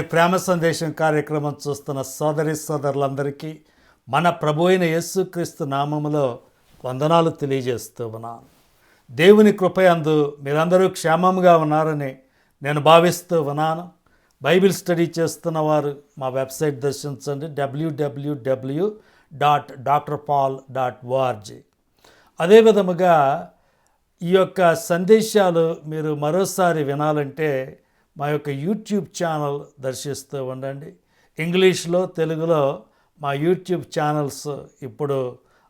మరోసారి ప్రేమ సందేశం కార్యక్రమం చూస్తున్న సోదరి సోదరులందరికీ మన ప్రభు అయిన యేసుక్రీస్తు నామములో వందనాలు తెలియజేస్తూ ఉన్నాను. దేవుని కృపయందు మీరందరూ క్షేమంగా ఉన్నారని నేను భావిస్తూ ఉన్నాను. బైబిల్ స్టడీ చేస్తున్న వారు మా వెబ్సైట్ దర్శించండి. WWW dot doctor Paul dot ORG అదే విధముగా ఈ యొక్క సందేశాలు మీరు మరోసారి వినాలంటే మా యొక్క యూట్యూబ్ ఛానల్ దర్శిస్తూ ఉండండి. ఇంగ్లీష్లో తెలుగులో మా యూట్యూబ్ ఛానల్స్ ఇప్పుడు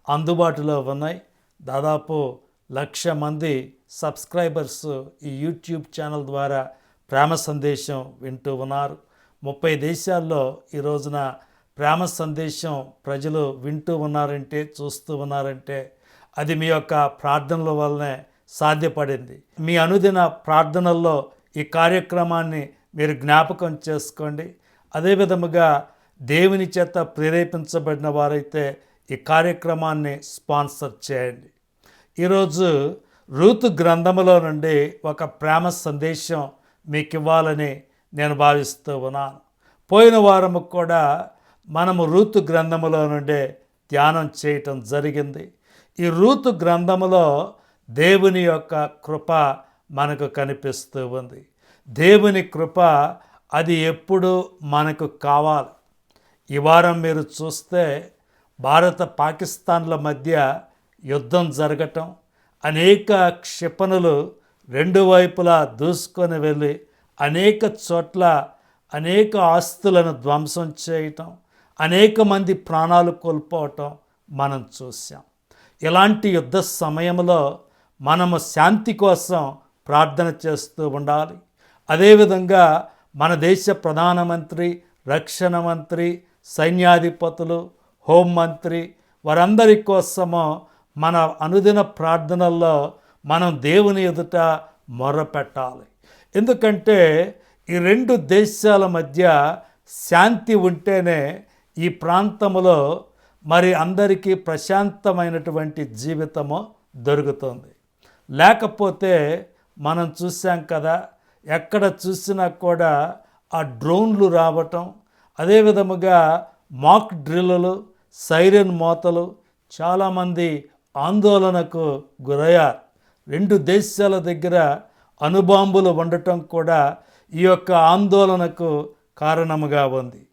అందుబాటులో ఉన్నాయి. దాదాపు లక్ష మంది సబ్స్క్రైబర్స్ ఈ యూట్యూబ్ ఛానల్ ద్వారా ప్రేమ సందేశం వింటూ ఉన్నారు. ముప్పై దేశాల్లో ఈ రోజున ప్రేమ సందేశం ప్రజలు వింటూ ఉన్నారంటే చూస్తూ ఉన్నారంటే అది మీ యొక్క ప్రార్థనల వల్లనే సాధ్యపడింది. మీ అనుదిన ప్రార్థనల్లో ఈ కార్యక్రమాన్ని మీరు జ్ఞాపకం చేసుకోండి. అదే విధముగా దేవుని చేత ప్రేరేపించబడిన వారైతే ఈ కార్యక్రమాన్ని స్పాన్సర్ చేయండి. ఈరోజు రూతు గ్రంథములో నుండి ఒక ప్రేమ సందేశం మీకు ఇవ్వాలని నేను భావిస్తూ ఉన్నాను. పోయిన వారము కూడా మనము రూతు గ్రంథములో నుండి ధ్యానం చేయటం జరిగింది. ఈ రూతు గ్రంథములో దేవుని యొక్క కృప మనకు కనిపిస్తూ ఉంది. దేవుని కృప అది ఎప్పుడు మనకు కావాలి. ఈ వారం మీరు చూస్తే భారత పాకిస్తాన్ల మధ్య యుద్ధం జరగటం అనేక క్షిపణులు రెండు వైపులా దూసుకొని వెళ్ళి అనేక చోట్ల అనేక ఆస్తులను ధ్వంసం చేయటం అనేక మంది ప్రాణాలు కోల్పోవటం మనం చూసాం ఇలాంటి యుద్ధ సమయంలో మనము శాంతి కోసం ప్రార్థన చేస్తూ ఉండాలి. అదేవిధంగా మన దేశ ప్రధానమంత్రి రక్షణ మంత్రి సైన్యాధిపతులు హోంమంత్రి వారందరి కోసము మన అనుదిన ప్రార్థనల్లో మనం దేవుని ఎదుట మొర్రపెట్టాలి ఎందుకంటే ఈ రెండు దేశాల మధ్య శాంతి ఉంటేనే ఈ ప్రాంతంలో మరి అందరికీ ప్రశాంతమైనటువంటి జీవితము దొరుకుతుంది. లేకపోతే మనం చూసాం కదా ఎక్కడ చూసినా కూడా ఆ డ్రోన్లు రావటం అదే విధముగా మాక్ డ్రిల్లులు సైరన్ మోతలు చాలామంది ఆందోళనకు గురయ్యారు. రెండు దేశాల దగ్గర అణుబాంబులు ఉండటం కూడా ఈ యొక్క ఆందోళనకు కారణముగా ఉంది.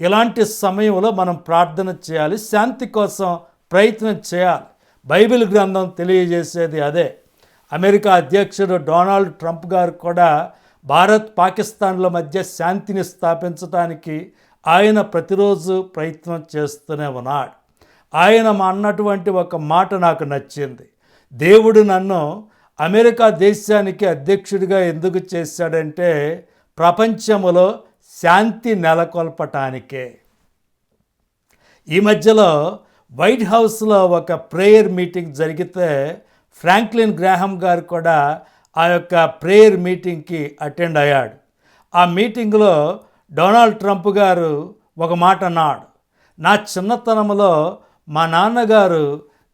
ఇలాంటి సమయంలో మనం ప్రార్థన చేయాలి శాంతి కోసం ప్రయత్నం చేయాలి. బైబిల్ గ్రంథం తెలియజేసేది అదే. అమెరికా అధ్యక్షుడు డొనాల్డ్ ట్రంప్ గారు కూడా భారత్ పాకిస్తాన్ల మధ్య శాంతిని స్థాపించడానికి ఆయన ప్రతిరోజు ప్రయత్నం చేస్తూనే ఉన్నాడు. ఆయన మా అన్నటువంటి ఒక మాట నాకు నచ్చింది. దేవుడు నన్ను అమెరికా దేశానికి అధ్యక్షుడిగా ఎందుకు చేశాడంటే ప్రపంచంలో శాంతి నెలకొల్పటానికే. ఈ మధ్యలో వైట్ హౌస్లో ఒక ప్రేయర్ మీటింగ్ జరిగితే ఫ్రాంక్లిన్ గ్రాహం గారు కూడా ఆ యొక్క ప్రేయర్ మీటింగ్కి అటెండ్ అయ్యాడు. ఆ మీటింగ్లో డొనాల్డ్ ట్రంప్ గారు ఒక మాట అన్నాడు. నా చిన్నతనంలో మా నాన్నగారు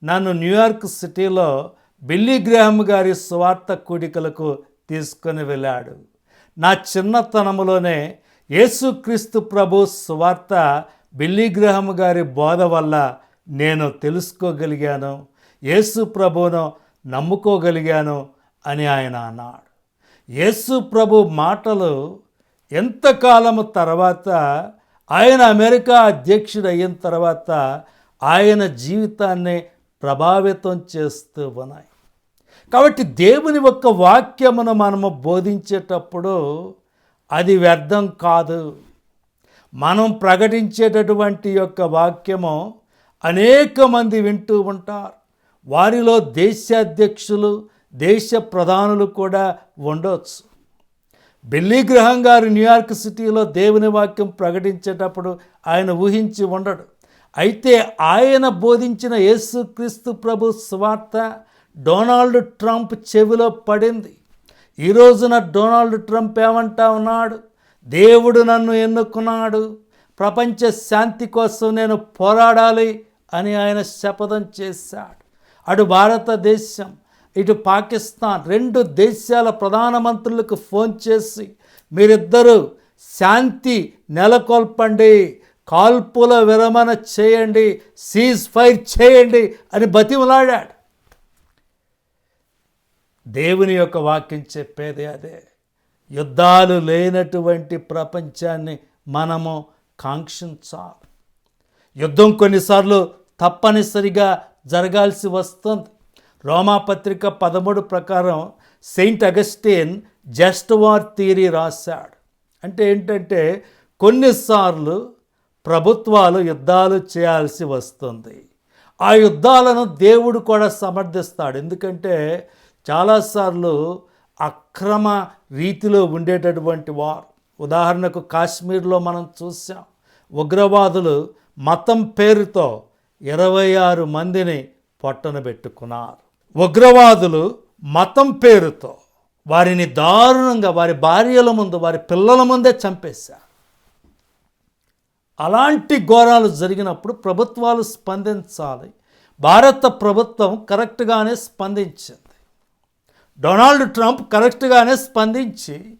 నన్ను న్యూయార్క్ సిటీలో బిల్లీ గ్రాహం గారి సువార్త కూడికలకు తీసుకొని వెళ్ళాడు. నా చిన్నతనంలోనే యేసుక్రీస్తు ప్రభు సువార్త బిల్లీ గ్రహం గారి బోధ వల్ల నేను తెలుసుకోగలిగాను. యేసు ప్రభును నమ్ముకోగలిగాను అని ఆయన అన్నాడు. యేసు ప్రభు మాటలు ఎంతకాలము తర్వాత ఆయన అమెరికా అధ్యక్షుడు అయిన తర్వాత ఆయన జీవితాన్ని ప్రభావితం చేస్తూ ఉన్నాయి. కాబట్టి దేవుని యొక్క వాక్యమును మనము బోధించేటప్పుడు అది వ్యర్థం కాదు. మనం ప్రకటించేటటువంటి యొక్క వాక్యము అనేక మంది వింటూ ఉంటారు. వారిలో దేశాధ్యక్షులు దేశ ప్రధానులు కూడా ఉండవచ్చు బిల్లీ గ్రహం గారు న్యూయార్క్ సిటీలో దేవుని వాక్యం ప్రకటించేటప్పుడు ఆయన ఊహించి ఉండడు. అయితే ఆయన బోధించిన యేసుక్రీస్తు ప్రభు స్వార్త డొనాల్డ్ ట్రంప్ చెవిలో పడింది. ఈ రోజున డొనాల్డ్ ట్రంప్ ఏమంటా ఉన్నాడు? దేవుడు నన్ను ఎన్నుకున్నాడు. ప్రపంచ శాంతి కోసం నేను పోరాడాలి అని ఆయన శపథం చేశాడు. అటు భారతదేశం ఇటు పాకిస్తాన్ రెండు దేశాల ప్రధానమంత్రులకు ఫోన్ చేసి మీరిద్దరూ శాంతి నెలకొల్పండి కాల్పుల విరమణ చేయండి సీజ్ ఫైర్ చేయండి అని బతిమలాడాడు. దేవుని యొక్క వాక్యం చెప్పేది అదే. యుద్ధాలు లేనటువంటి ప్రపంచాన్ని మనము కాంక్షించాలి. యుద్ధం కొన్నిసార్లు తప్పనిసరిగా జరగాల్సి వస్తుంది. రోమాపత్రిక పదమూడు ప్రకారం Saint Augustine just war theory రాశాడు. అంటే ఏంటంటే కొన్నిసార్లు ప్రభుత్వాలు యుద్ధాలు చేయాల్సి వస్తుంది. ఆ యుద్ధాలను దేవుడు కూడా సమర్థిస్తాడు. ఎందుకంటే చాలాసార్లు అక్రమ రీతిలో ఉండేటటువంటి వారు. ఉదాహరణకు కాశ్మీర్లో మనం చూసాం ఉగ్రవాదులు మతం పేరుతో ఇరవై ఆరు మందిని పొట్టన పెట్టుకున్నారు. ఉగ్రవాదులు మతం పేరుతో వారిని దారుణంగా వారి భార్యల ముందు వారి పిల్లల ముందే చంపేశారు. అలాంటి ఘోరాలు జరిగినప్పుడు ప్రభుత్వాలు స్పందించాలి. భారత ప్రభుత్వం కరెక్ట్గానే స్పందించింది. డొనాల్డ్ ట్రంప్ కరెక్ట్గానే స్పందించి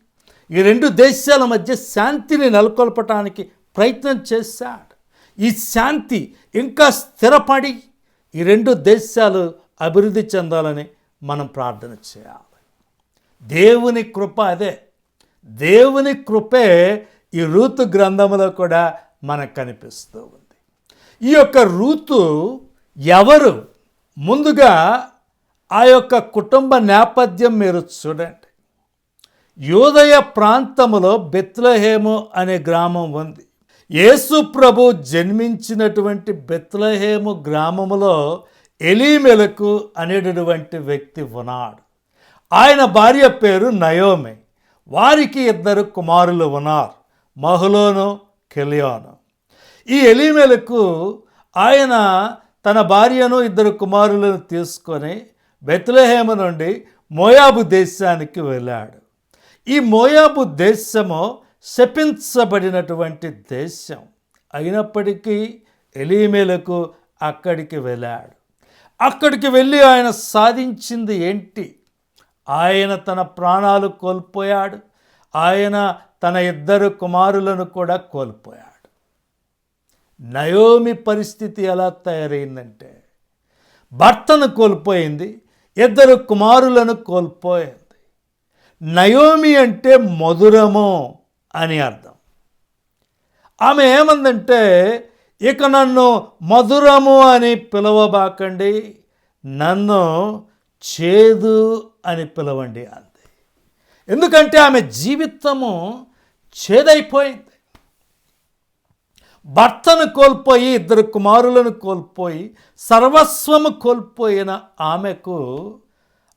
ఈ రెండు దేశాల మధ్య శాంతిని నెలకొల్పటానికి ప్రయత్నం చేశాడు. ఈ శాంతి ఇంకా స్థిరపడి ఈ రెండు దేశాలు అభివృద్ధి చెందాలని మనం ప్రార్థన చేయాలి. దేవుని కృప అదే. దేవుని కృపే ఈ రూతు గ్రంథంలో కూడా మనకు కనిపిస్తూ ఉంది. ఈ యొక్క ఋతు ఎవరు? ముందుగా ఆ యొక్క కుటుంబ నేపథ్యం మీరు చూడండి. యోదయ ప్రాంతములో బెత్లహేము అనే గ్రామం ఉంది. యేసు ప్రభు జన్మించినటువంటి బెత్లహేము గ్రామములో ఎలీమెలకు అనేటటువంటి వ్యక్తి ఉన్నాడు. ఆయన భార్య పేరు నయోమి. వారికి ఇద్దరు కుమారులు ఉన్నారు మహులోను కెలియోను. ఈ ఎలీమెలకు ఆయన తన భార్యను ఇద్దరు కుమారులను తీసుకొని బెత్లహేమ నుండి మోయాబు దేశానికి వెళ్ళాడు. ఈ మోయాబు దేశము శపించబడినటువంటి దేశం అయినప్పటికీ ఎలీమేలకు అక్కడికి వెళ్ళాడు. అక్కడికి వెళ్ళి ఆయన సాధించింది ఏంటి? ఆయన తన ప్రాణాలు కోల్పోయాడు. ఆయన తన ఇద్దరు కుమారులను కూడా కోల్పోయాడు. నయోమి పరిస్థితి ఎలా తయారైందంటే భర్తను కోల్పోయింది ఇద్దరు కుమారులను కోల్పోయింది. నయోమి అంటే మధురము. అని అర్థం. ఆమె ఏమందంటే ఇక నన్ను మధురము అని పిలవబాకండి నన్ను చేదు అని పిలవండి అంది. ఎందుకంటే ఆమె జీవితము చేదైపోయింది. భర్తను కోల్పోయి ఇద్దరు కుమారులను కోల్పోయి సర్వస్వము కోల్పోయిన ఆమెకు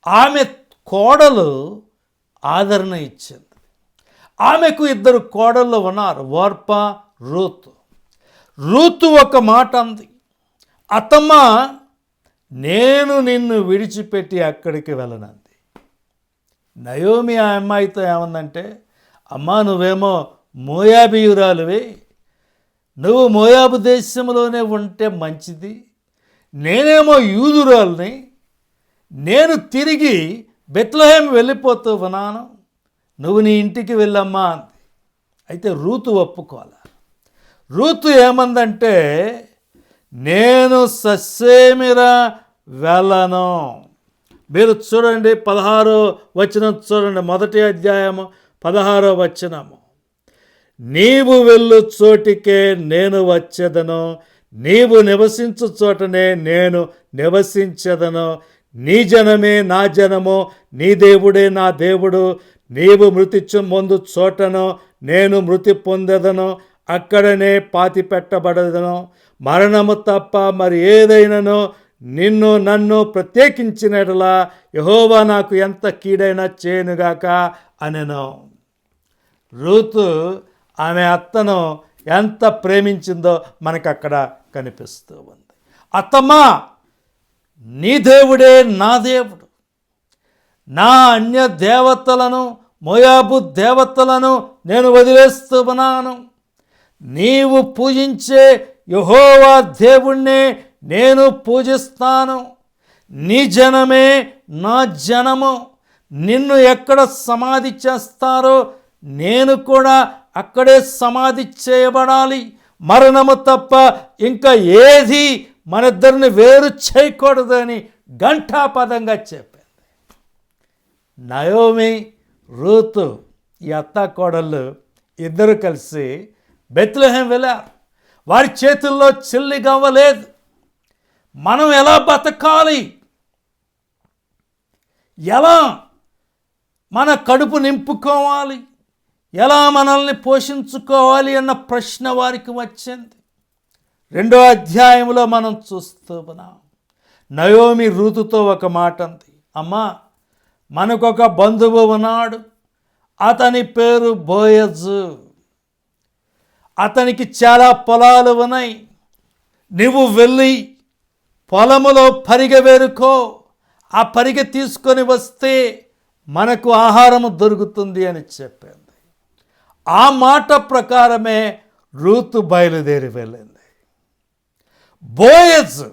ఆమె కోడలు ఆదరణ ఇచ్చింది. ఆమెకు ఇద్దరు కోడళ్ళు ఉన్నారు వార్ప రూతు. రూతు ఒక మాట అంది అత్తమ్మ నేను నిన్ను విడిచిపెట్టి అక్కడికి వెళ్ళనంది. నయోమి ఆ అమ్మాయితో ఏమందంటే అమ్మా నువ్వేమో మోయాబియురాలువి. నువ్వు మోయాబు దేశంలోనే ఉంటే మంచిది. నేనేమో యూదురాల్ని. నేను తిరిగి బెత్లహేం వెళ్ళిపోతూ ఉన్నాను. నువ్వు నీ ఇంటికి వెళ్ళమ్మా అంది. అయితే రూతు ఒప్పుకోవాలి రూతు ఏమందంటే నేను సస్సేమిరా వెళ్ళను. మీరు చూడండి పదహారో వచనం చూడండి మొదటి అధ్యాయము పదహారో వచనము. నీవు వెళ్ళు చోటికే నేను వచ్చేదను. నీవు నివసించు చోటనే నేను నివసించదను. నీ జనమే నా జనము. నీ దేవుడే నా దేవుడు. నీవు మృతి ముందు చోటను నేను మృతి పొందెదను అక్కడనే పాతి పెట్టబడదను మరణము తప్ప మరి ఏదైనానో నిన్ను నన్ను ప్రత్యేకించినట్లా యహోవా నాకు ఎంత కీడైనా చేయనుగాక అనెను. రూతు ఆమె అత్తను ఎంత ప్రేమించిందో మనకు అక్కడ కనిపిస్తూ ఉంది. అత్తమ్మా నీ దేవుడే నా దేవుడు. నా అన్య దేవతలను మోయాబు దేవతలను నేను వదిలేస్తున్నాను. నీవు పూజించే యహోవా దేవుణ్ణే నేను పూజిస్తాను. నీ జనమే నా జనము. నిన్ను ఎక్కడ సమాధి చేస్తారో నేను కూడా అక్కడే సమాధి చేయబడాలి. మరణము తప్ప ఇంకా ఏది మన ఇద్దరిని వేరు చేయకూడదని ఘంటాపదంగా చెప్పింది నయోమి రూతు ఈ అత్త కోడళ్ళు ఇద్దరు కలిసి బెత్లహేం వెళ్ళారు. వారి చేతుల్లో చెల్లి గవ్వలేదు మనం ఎలా బతకాలి? ఎలా మన కడుపు నింపుకోవాలి? ఎలా మనల్ని పోషించుకోవాలి అన్న ప్రశ్న వారికి వచ్చింది. రెండో అధ్యాయంలో మనం చూస్తూ ఉన్నాం. నయోమి ఋతుతో ఒక మాట అంది. అమ్మా మనకొక బంధువు ఉన్నాడు. అతని పేరు బోయజు. అతనికి చాలా పొలాలు ఉన్నాయి. నువ్వు వెళ్ళి పొలములో పరిగ వేరుకో. ఆ పరిగె తీసుకొని వస్తే మనకు ఆహారము దొరుకుతుంది అని చెప్పింది. ఆ మాట ప్రకారమే రూతు బయలుదేరి వెళ్ళింది. బోయజ్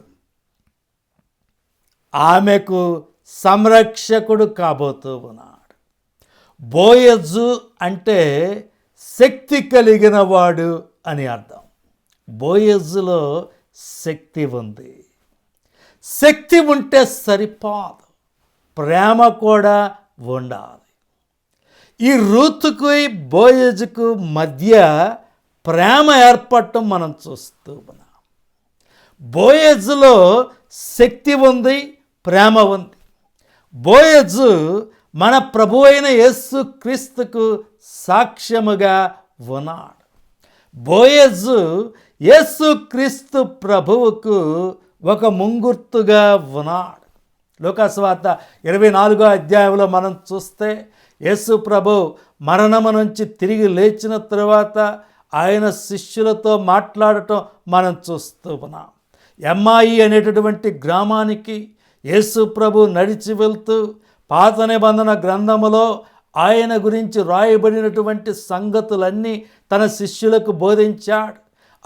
ఆమెకు సంరక్షకుడు కాబోతూ ఉన్నాడు. బోయజు అంటే శక్తి కలిగిన వాడు అని అర్థం. బోయజులో శక్తి ఉంది. శక్తి ఉంటే సరిపోదు. ప్రేమ కూడా ఉండాలి. ఈ రూతుకు బోయజుకు మధ్య ప్రేమ ఏర్పడటం మనం చూస్తూ ఉన్నాం. బోయజ్లో శక్తి ఉంది ప్రేమ ఉంది. బోయజు మన ప్రభు అయిన యేసు క్రీస్తుకు సాక్ష్యముగా ఉన్నాడు. బోయజు యేసు క్రీస్తు ప్రభువుకు ఒక ముంగుర్తుగా ఉన్నాడు. లోకాస్వార్త ఇరవై నాలుగో అధ్యాయంలో మనం చూస్తే యేసు ప్రభు మరణము నుంచి తిరిగి లేచిన తర్వాత ఆయన శిష్యులతో మాట్లాడటం మనం చూస్తూ ఉన్నాం. ఎమ్మాయి అనేటటువంటి గ్రామానికి యేసు ప్రభు నడిచి వెళ్తూ పాత నిబంధన గ్రంథములో ఆయన గురించి రాయబడినటువంటి సంగతులన్నీ తన శిష్యులకు బోధించాడు.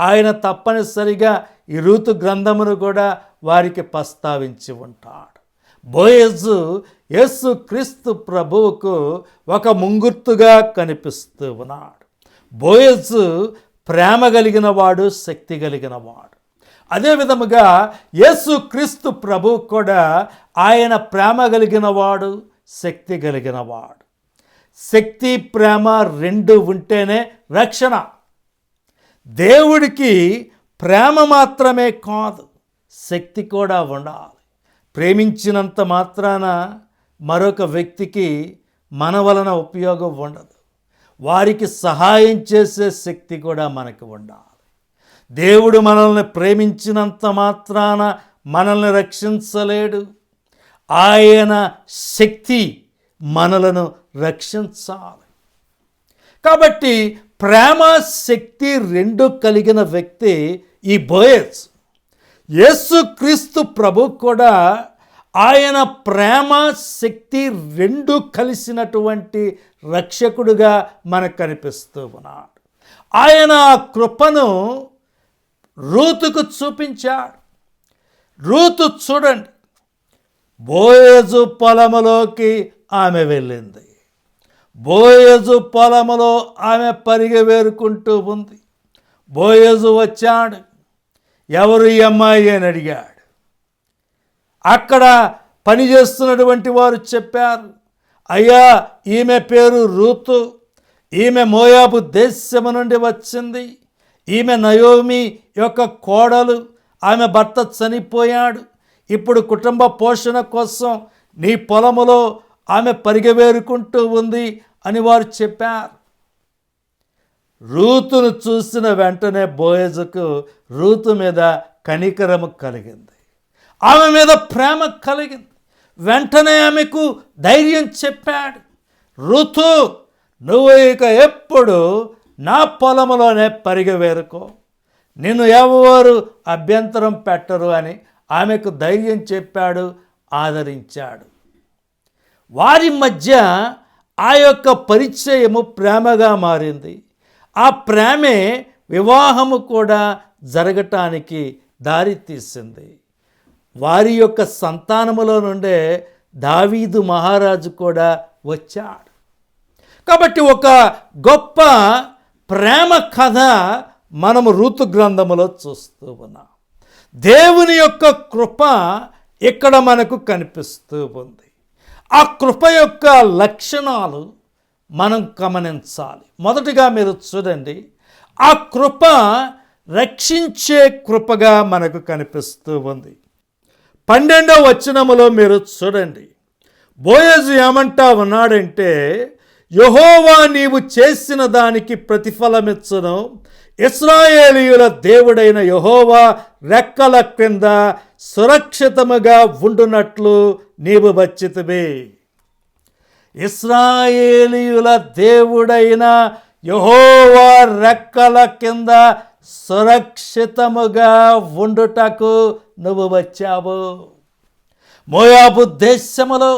ఆయన తప్పనిసరిగా ఈ ఋతు గ్రంథమును కూడా వారికి ప్రస్తావించి ఉంటాడు. బోయజు యేసు క్రీస్తు ప్రభువుకు ఒక ముంగుర్తుగా కనిపిస్తూ ఉన్నాడు. బోయజు ప్రేమ కలిగిన వాడు శక్తి కలిగిన వాడు అదే విధముగా యేసు క్రీస్తు ప్రభు కూడా ఆయన ప్రేమ కలిగిన వాడు శక్తి కలిగిన వాడు శక్తి ప్రేమ రెండు ఉంటేనే రక్షణ. దేవుడికి ప్రేమ మాత్రమే కాదు శక్తి కూడా ఉండాలి. ప్రేమించినంత మాత్రాన మరొక వ్యక్తికి మన వలన ఉపయోగం ఉండదు. వారికి సహాయం చేసే శక్తి కూడా మనకు ఉండాలి. దేవుడు మనల్ని ప్రేమించినంత మాత్రాన మనల్ని రక్షించలేడు. ఆయన శక్తి మనలను రక్షించాలి. కాబట్టి ప్రేమ శక్తి రెండు కలిగిన వ్యక్తి ఈ బోయస్. యేసుక్రీస్తు ప్రభు కూడా ఆయన ప్రేమ శక్తి రెండు కలిసినటువంటి రక్షకుడుగా మనకు కనిపిస్తూ ఉన్నాడు. ఆయన ఆ కృపను రూతుకు చూపించాడు. రూతు చూడండి. బోయజు పొలములోకి ఆమె వెళ్ళింది. బోయజు పొలములో ఆమె పరిగె వేరుకుంటూ ఉంది. బోయజు వచ్చాడు. ఎవరు ఈ అమ్మాయి అని అడిగాడు. అక్కడ పనిచేస్తున్నటువంటి వారు చెప్పారు. అయ్యా ఈమె పేరు రూతు. ఈమె మోయాబు దేశము నుండి వచ్చింది. ఈమె నయోమి యొక్క కోడలు ఆమె భర్త చనిపోయాడు. ఇప్పుడు కుటుంబ పోషణ కోసం నీ పొలములో ఆమె పరిగెవేరుకుంటూ ఉంది అని వారు చెప్పారు. రూతును చూసిన వెంటనే బోయజుకు రూతు మీద కనికరము కలిగింది. ఆమె మీద ప్రేమ కలిగింది. వెంటనే ఆమెకు ధైర్యం చెప్పాడు. ఋతు నువ్వు ఇక ఎప్పుడు నా పొలంలోనే పరిగవేరుకో నిన్ను ఎవరు అభ్యంతరం పెట్టరు అని ఆమెకు ధైర్యం చెప్పాడు ఆదరించాడు. వారి మధ్య ఆ యొక్క పరిచయము ప్రేమగా మారింది. ఆ ప్రేమే వివాహము కూడా జరగటానికి దారి తీసింది. వారి యొక్క సంతానములో నుండే దావీదు మహారాజు కూడా వచ్చాడు. కాబట్టి ఒక గొప్ప ప్రేమ కథ మనము ఋతు గ్రంథములో చూస్తూ ఉన్నాం. దేవుని యొక్క కృప ఇక్కడ మనకు కనిపిస్తూ ఉంది. ఆ కృప యొక్క లక్షణాలు మనం గమనించాలి. మొదటిగా మీరు చూడండి ఆ కృప రక్షించే కృపగా మనకు కనిపిస్తూ ఉంది. పన్నెండవ వచనములో మీరు చూడండి బోయజు ఏమంటా ఉన్నాడంటే యహోవా నీవు చేసిన దానికి ప్రతిఫలమిచ్చను. ఇస్రాయేలీయుల దేవుడైన యహోవా రెక్కల క్రింద సురక్షితముగా ఉండునట్లు నీవు వచ్చితివి ఇస్రాయేలీయుల దేవుడైన యహోవా రెక్కల కింద సురక్షితముగా ఉండుటకు నువ్వు వచ్చావు. మోయాబు దేశములో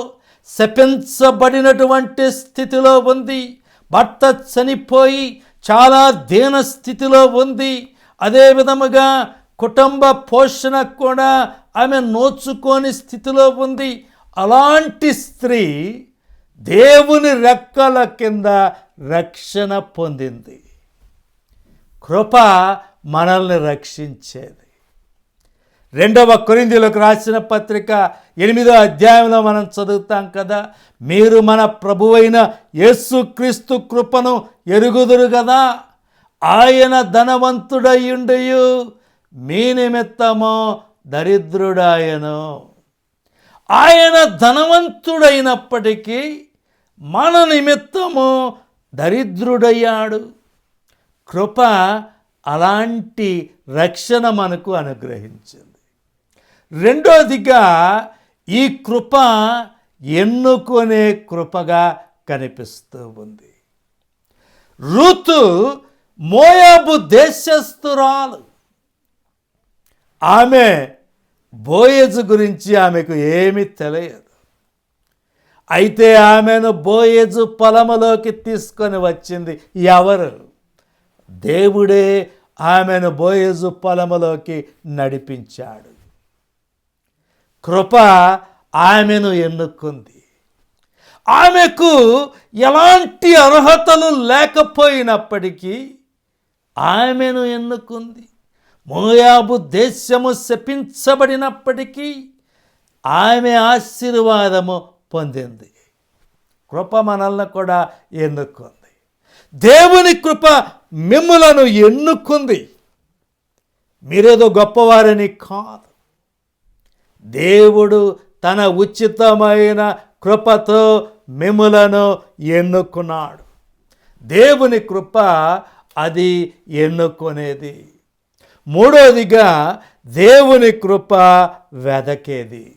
శపించబడినటువంటి స్థితిలో ఉంది. భర్త చనిపోయి చాలా దీన స్థితిలో ఉంది. అదే విధముగా కుటుంబ పోషణ కూడా ఆమె నోచుకోని స్థితిలో ఉంది. అలాంటి స్త్రీ దేవుని రెక్కల కింద రక్షణ పొందింది. కృప మనల్ని రక్షించేది. రెండవ కొరిందీలకు రాసిన పత్రిక ఎనిమిదో అధ్యాయంలో మనం చదువుతాం కదా మీరు మన ప్రభువైన యేసుక్రీస్తు కృపను ఎరుగుదురు కదా ఆయన ధనవంతుడయ్యుండయు మీ నిమిత్తము దరిద్రుడాయను. ఆయన ధనవంతుడైనప్పటికీ మన నిమిత్తము దరిద్రుడయ్యాడు. కృప అలాంటి రక్షణ మనకు అనుగ్రహించింది. రెండోదిగా ఈ కృప ఎన్నుకునే కృపగా కనిపిస్తూ ఉంది. ఋతు మోయాబు దేశస్థురాలు. ఆమె బోయజు గురించి ఆమెకు ఏమీ తెలియదు. అయితే ఆమెను బోయజు పొలములోకి తీసుకొని వచ్చింది ఎవరు? దేవుడే ఆమెను బోయజు పొలములోకి నడిపించాడు. కృప ఆమెను ఎన్నుకుంది. ఆమెకు ఎలాంటి అర్హతలు లేకపోయినప్పటికీ ఆమెను ఎన్నుకుంది. మోయాబు దేశము శపించబడినప్పటికీ ఆమె ఆశీర్వాదము పొందింది. కృప మనల్ని కూడా ఎన్నుకుంది. దేవుని కృప మిమ్ములను ఎన్నుకుంది. మీరేదో గొప్పవారని కాదు. దేవుడు తన ఉచితమైన కృపతో మిములను ఎన్నుకున్నాడు. దేవుని కృప అది ఎన్నుకునేది. మూడోదిగా దేవుని కృప వెదకేది.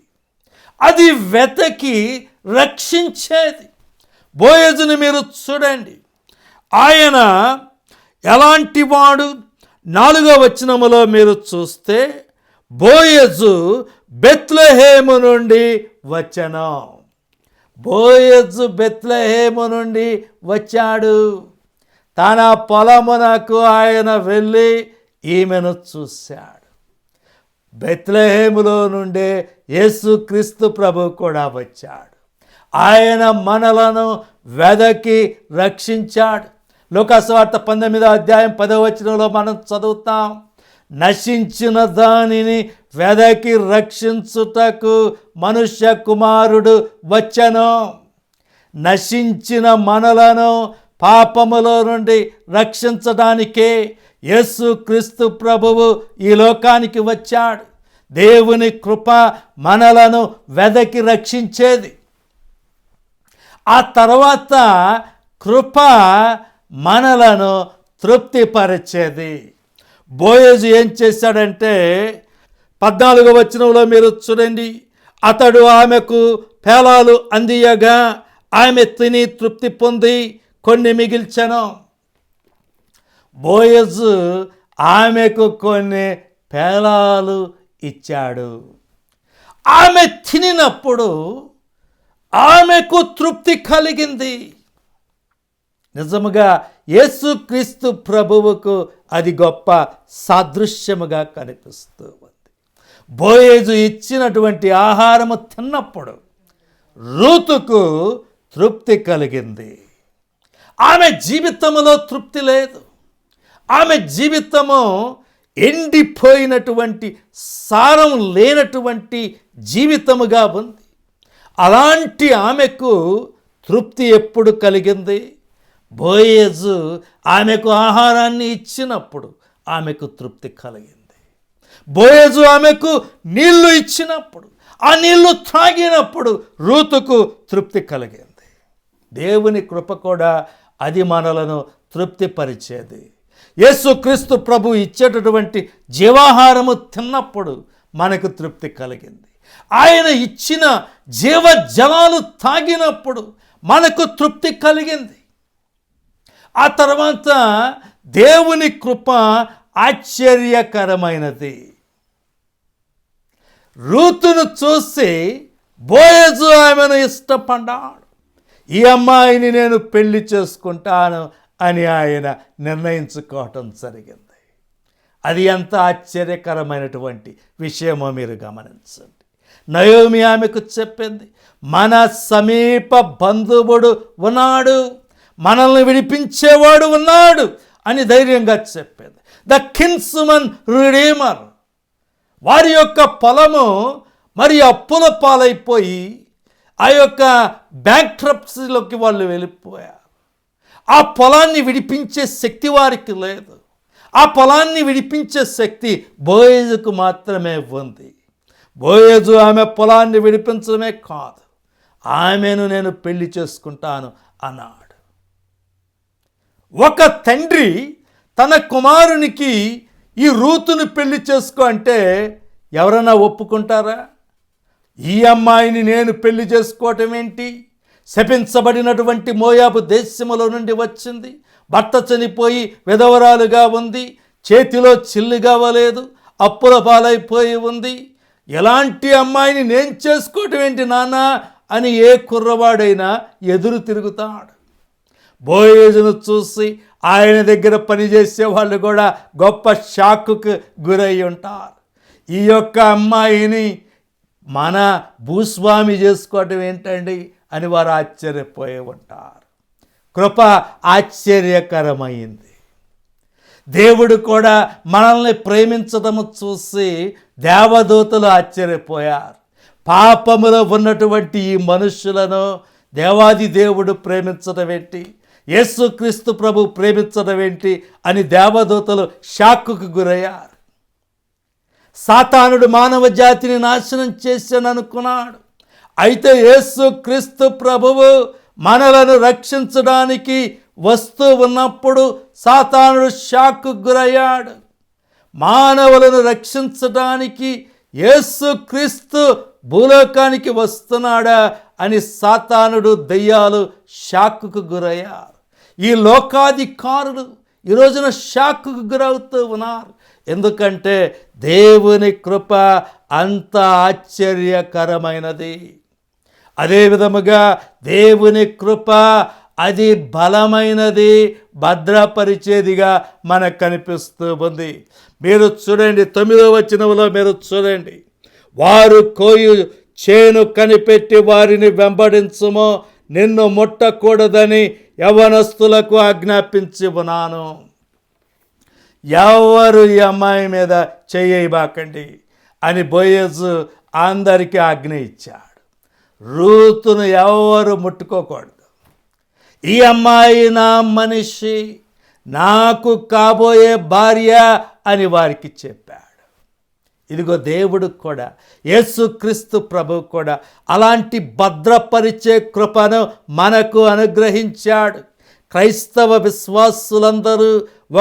అది వెతకి రక్షించేది. బోయజుని మీరు చూడండి. ఆయన ఎలాంటి వాడు? నాలుగో వచనములో మీరు చూస్తే బోయజు బెత్లహేము నుండి వచ్చను. బోయజు బెత్లహేము నుండి వచ్చాడు. తన పొలమునకు ఆయన వెళ్ళి ఈమెను చూశాడు. బెత్లహేములో నుండే యేసుక్రీస్తు ప్రభు కూడా వచ్చాడు. ఆయన మనలను వెదకి రక్షించాడు. లోకస్వార్త పంతొమ్మిదో అధ్యాయం పదవచనంలో మనం చదువుతాం. నశించిన దానిని వెదకి రక్షించుటకు మనుష్య కుమారుడు వచ్చను. నశించిన మనలను పాపములో నుండి రక్షించడానికే యేసు క్రీస్తు ప్రభువు ఈ లోకానికి వచ్చాడు. దేవుని కృప మనలను వెదకి రక్షించేది. ఆ తర్వాత కృప మనలను తృప్తిపరిచేది. బోయేజు ఏం చేశాడంటే పద్నాలుగో వచనంలో మీరు చూడండి అతడు ఆమెకు పేలాలు అందియగా ఆమె తిని తృప్తి పొంది కొన్ని మిగిల్చను. బోయజు ఆమెకు కొన్ని పేలాలు ఇచ్చాడు. ఆమె తినినప్పుడు ఆమెకు తృప్తి కలిగింది. నిజముగా యేసుక్రీస్తు ప్రభువుకు అది గొప్ప సాదృశ్యముగా కనిపిస్తూ ఉంది. బోయేజు ఇచ్చినటువంటి ఆహారము తిన్నప్పుడు రూతుకు తృప్తి కలిగింది. ఆమె జీవితంలో తృప్తి లేదు. ఆమె జీవితము ఎండిపోయినటువంటి సారం లేనటువంటి జీవితముగా ఉంది. అలాంటి ఆమెకు తృప్తి ఎప్పుడు కలిగింది? బోయేజు ఆమెకు ఆహారాన్ని ఇచ్చినప్పుడు ఆమెకు తృప్తి కలిగింది. బోయేజు ఆమెకు నీళ్ళు ఇచ్చినప్పుడు ఆ నీళ్ళు త్రాగినప్పుడు రూతుకు తృప్తి కలిగింది. దేవుని కృప కూడా అది మనలను తృప్తిపరిచేది. యేసుక్రీస్తు ప్రభు ఇచ్చేటటువంటి జీవాహారము తిన్నప్పుడు మనకు తృప్తి కలిగింది. ఆయన ఇచ్చిన జీవ జలాలు తాగినప్పుడు మనకు తృప్తి కలిగింది. ఆ తర్వాత దేవుని కృప ఆశ్చర్యకరమైనది. రూతును చూసి బోయజు ఆమెను ఇష్టపడ్డాడు. ఈ అమ్మాయిని నేను పెళ్ళి చేసుకుంటాను అని ఆయన నిర్ణయించుకోవటం జరిగింది. అది ఎంత ఆశ్చర్యకరమైనటువంటి విషయమో మీరు గమనించండి. నయోమి ఆమెకు చెప్పింది మన సమీప బంధువుడు ఉన్నాడు. మనల్ని విడిపించేవాడు ఉన్నాడు అని ధైర్యంగా చెప్పింది. ద కిన్స్మన్ రిడీమర్ వారి యొక్క పొలము మరి అప్పుల పాలైపోయి ఆ యొక్క బ్యాంక్రప్సీలోకి వాళ్ళు వెళ్ళిపోయారు. ఆ పొలాన్ని విడిపించే శక్తి వారికి లేదు. ఆ పొలాన్ని విడిపించే శక్తి బోయేజుకు మాత్రమే ఉంది. బోయేజు ఆమె పొలాన్ని విడిపించడమే కాదు. ఆమెను నేను పెళ్ళి చేసుకుంటాను అన్నాడు. ఒక తండ్రి తన కుమారునికి ఈ రూతును పెళ్ళి చేసుకో అంటే ఎవరైనా ఒప్పుకుంటారా? ఈ అమ్మాయిని నేను పెళ్ళి చేసుకోవటం ఏంటి? శపించబడినటువంటి మోయాబు దేశములో నుండి వచ్చింది. భర్త చనిపోయి విధవరాలుగా ఉంది. చేతిలో చిల్లుగా వలేదు అప్పుల పాలైపోయి ఉంది. ఎలాంటి అమ్మాయిని నేను చేసుకోవటం ఏంటి నాన్న అని ఏ కుర్రవాడైనా ఎదురు తిరుగుతాడు. బోయేజును చూసి ఆయన దగ్గర పనిచేసే వాళ్ళు కూడా గొప్ప షాక్కు గురై ఉంటారు. ఈ యొక్క అమ్మాయిని మన భూస్వామి చేసుకోవటం ఏంటండి అని వారు ఆశ్చర్యపోయి ఉంటారు. కృప ఆశ్చర్యకరమైంది. దేవుడు కూడా మనల్ని ప్రేమించడము చూసి దేవదూతలు ఆశ్చర్యపోయారు. పాపములో ఉన్నటువంటి ఈ మనుషులను దేవాది దేవుడు ప్రేమించడం ఏంటి? యేసుక్రీస్తు ప్రభు ప్రేమించడం ఏంటి అని దేవదూతలు షాక్కుకు గురయ్యారు. సాతానుడు మానవ జాతిని నాశనం చేశాననుకున్నాడు అయితే యేసు క్రీస్తు ప్రభువు మనలను రక్షించడానికి వస్తూ ఉన్నప్పుడు సాతానుడు షాక్కు గురయ్యాడు. మానవులను రక్షించడానికి యేసుక్రీస్తు భూలోకానికి వస్తున్నాడా అని సాతానుడు దెయ్యాలు షాక్కు గురయ్యారు. ఈ లోకాధికారులు ఈ రోజున షాక్కు గురవుతూ ఉన్నారు. ఎందుకంటే దేవుని కృప అంత ఆశ్చర్యకరమైనది. అదే విధముగా దేవుని కృప అది బలమైనది భద్రపరిచేదిగా మనకు కనిపిస్తూ ఉంది. మీరు చూడండి తొమ్మిదో వచనంలో మీరు చూడండి. వారు కోయు చేను కనిపెట్టి వారిని వెంబడించము నిన్ను ముట్టకూడదని యవనస్తులకు ఆజ్ఞాపించి ఉన్నాను ఎవరు ఈ అమ్మాయి మీద చేయబాకండి అని బోయజు అందరికీ ఆజ్ఞ ఇచ్చాడు. రూతును ఎవరు ముట్టుకోకూడదు. ఈ అమ్మాయి నా మనిషి నాకు కాబోయే భార్య అని వారికి చెప్పాడు ఇదిగో దేవుడు కూడా యేసుక్రీస్తు ప్రభు కూడా అలాంటి భద్రపరిచే కృపను మనకు అనుగ్రహించాడు. క్రైస్తవ విశ్వాసులందరూ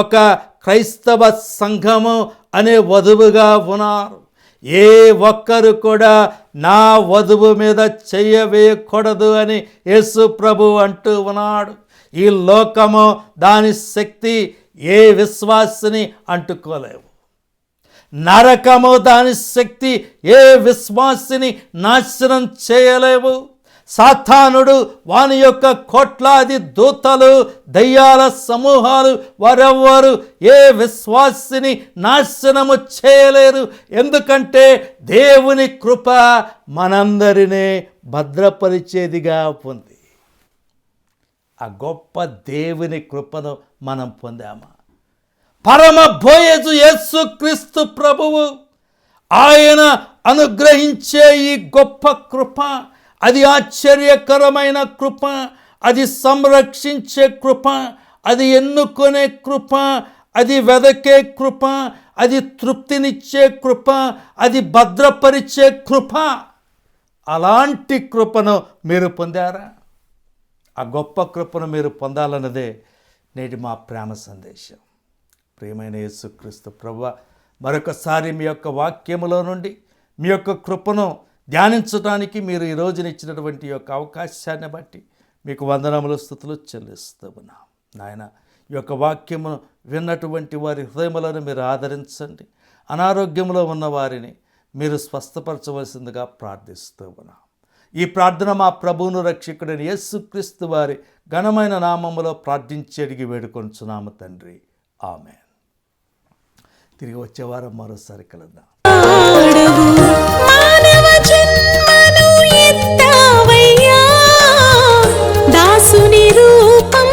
ఒక క్రైస్తవ సంఘము అనే వధువుగా ఉన్నారు. ఏ ఒక్కరు కూడా నా వధువు మీద చెయ్యవేయకూడదు అని యేసు ప్రభు అంటూ ఉన్నాడు. ఈ లోకము దాని శక్తి ఏ విశ్వాసిని అంటుకోలేవు. నరకము దాని శక్తి ఏ విశ్వాసిని నాశనం చేయలేవు. సాతానుడు వాని యొక్క కోట్లాది దూతలు దయ్యాల సమూహాలు వారెవ్వరు ఏ విశ్వాసిని నాశనము చేయలేరు. ఎందుకంటే దేవుని కృప మనందరినీ భద్రపరిచేదిగా ఉంది. ఆ గొప్ప దేవుని కృపను మనం పొందామా? పరమ భోయజు యేసు క్రీస్తు ప్రభువు. ఆయన అనుగ్రహించే ఈ గొప్ప కృప అది ఆశ్చర్యకరమైన కృప అది సంరక్షించే కృప అది ఎన్నుకునే కృప అది వెదకే కృప అది తృప్తినిచ్చే కృప అది భద్రపరిచే కృప. అలాంటి కృపను మీరు పొందారా? ఆ గొప్ప కృపను మీరు పొందాలన్నదే నేటి మా ప్రేమ సందేశం. ప్రియమైన యేసుక్రీస్తు ప్రభు మరొకసారి మీ యొక్క వాక్యములో నుండి మీ యొక్క కృపను ధ్యానించడానికి మీరు ఈ రోజున ఇచ్చినటువంటి యొక్క అవకాశాన్ని బట్టి మీకు వందనములు స్థుతులు చెల్లిస్తూ ఉన్నాం నాయన ఈ యొక్క వాక్యమును విన్నటువంటి వారి హృదయములను మీరు ఆదరించండి. అనారోగ్యంలో ఉన్న వారిని మీరు స్వస్థపరచవలసిందిగా ప్రార్థిస్తూ ఉన్నాం ఈ ప్రార్థన మా ప్రభువును రక్షకుడైన యేసుక్రీస్తు వారి ఘనమైన నామములో ప్రార్థించి అడిగి వేడుకొంచున్నాము తండ్రి. ఆమె తిరిగి వచ్చే వారం మరోసారి కలుద్దాం. ఆడవు దాసుని రూపం